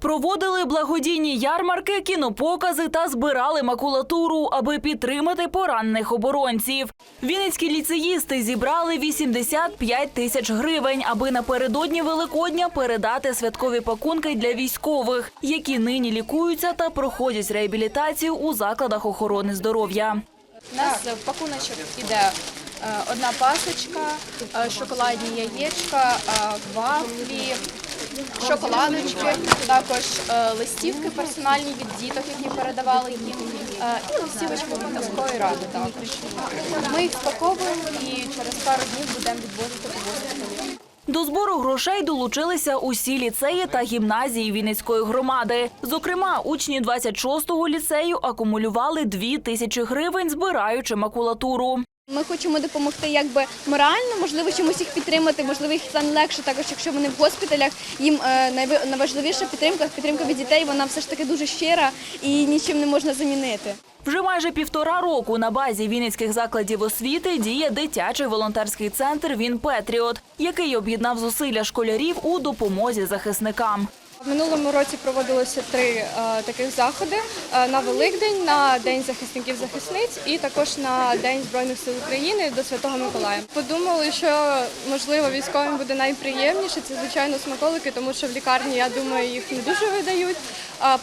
Проводили благодійні ярмарки, кінопокази та збирали макулатуру, аби підтримати поранених оборонців. Вінницькі ліцеїсти зібрали 85 тисяч гривень, аби напередодні Великодня передати святкові пакунки для військових, які нині лікуються та проходять реабілітацію у закладах охорони здоров'я. У нас в пакуночок іде е, одна пасочка, е, шоколадні яєчка, е, вафлі, шоколадочки, також е, листівки персональні від діток, які передавали їм, е, і листівочки міської ради також. Ми їх спаковуємо і через пару днів будемо відвозити по. До збору грошей долучилися усі ліцеї та гімназії Вінницької громади. Зокрема, учні 26-го ліцею акумулювали 2 тисячі гривень, збираючи макулатуру. Ми хочемо допомогти якби морально, можливо, чимось їх підтримати, можливо, їх стане легше. Також, якщо вони в госпіталях, їм е, найважливіша підтримка, підтримка від дітей, вона все ж таки дуже щира і нічим не можна замінити. Вже майже півтора року на базі Вінницьких закладів освіти діє дитячий волонтерський центр Він Петріот, який об'єднав зусилля школярів у допомозі захисникам. В минулому році проводилося три е, таких заходи е, на Великдень, на День захисників захисниць і також на День Збройних сил України до Святого Миколая. Подумали, що можливо військовим буде найприємніше. Це звичайно смаколики, тому що в лікарні я думаю їх не дуже видають.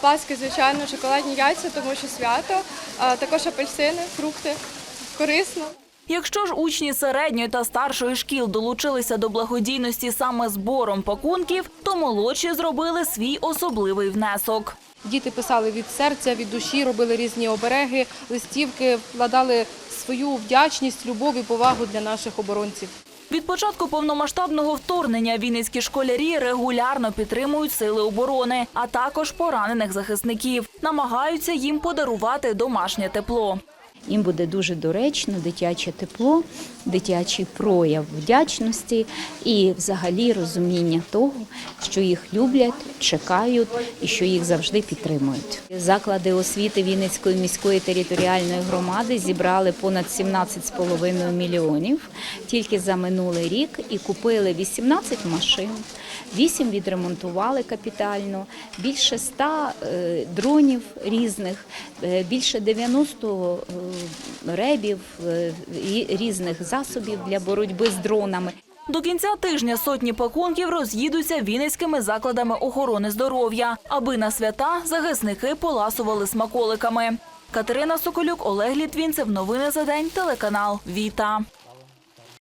Паски, звичайно, шоколадні яйця, тому що свято. Також апельсини, фрукти. Корисно. Якщо ж учні середньої та старшої шкіл долучилися до благодійності саме збором пакунків, то молодші зробили свій особливий внесок. Діти писали від серця, від душі, робили різні обереги, листівки, вкладали свою вдячність, любов і повагу для наших оборонців. Від початку повномасштабного вторгнення вінницькі школярі регулярно підтримують сили оборони, а також поранених захисників. Намагаються їм подарувати домашнє тепло. Їм буде дуже доречно дитяче тепло, дитячий прояв вдячності і взагалі розуміння того, що їх люблять, чекають і що їх завжди підтримують. Заклади освіти Вінницької міської територіальної громади зібрали понад 17,5 мільйонів тільки за минулий рік і купили 18 машин. Вісім відремонтували капітально, більше 100 е, дронів різних, е, більше 90 е, ребів е, і різних засобів для боротьби з дронами. До кінця тижня сотні пакунків роз'їдуться вінницькими закладами охорони здоров'я, аби на свята захисники поласували смаколиками. Катерина Соколюк, Олег Літвінцев. Новини за день. Телеканал Віта.